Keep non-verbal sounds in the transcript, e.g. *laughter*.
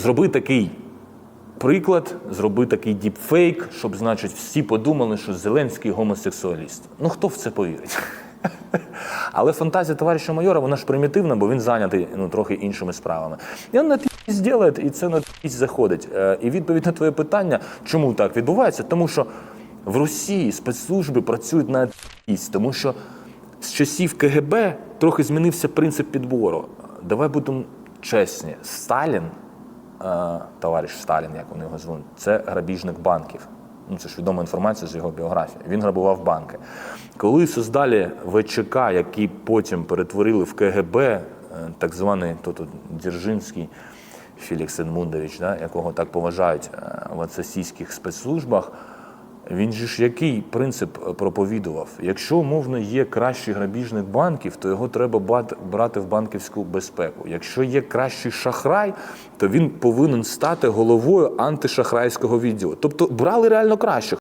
зроби такий приклад, зроби такий діпфейк, щоб, значить, всі подумали, що Зеленський гомосексуаліст. Ну хто в це повірить? *laughs* Але фантазія товариша майора, вона ж примітивна, бо він зайнятий ну, трохи іншими справами. І він на ті зробить, і це на ті заходить. Е, І відповідь на твоє питання, чому так відбувається? Тому що в Росії спецслужби працюють на тість, тому що з часів КГБ трохи змінився принцип підбору. Давай будемо чесні. Сталін, товариш Сталін, як вони його звуть, це грабіжник банків. Ну, це ж відома інформація з його біографії. Він грабував банки. Коли создали ВЧК, які потім перетворили в КГБ, е, так званий тут Дзержинський Філікс Едмундович, да, якого так поважають е, в сосійських спецслужбах, він же ж який принцип е, проповідував? Якщо умовно є кращий грабіжник банків, то його треба брати в банківську безпеку. Якщо є кращий шахрай, то він повинен стати головою антишахрайського відділу. Тобто брали реально кращих.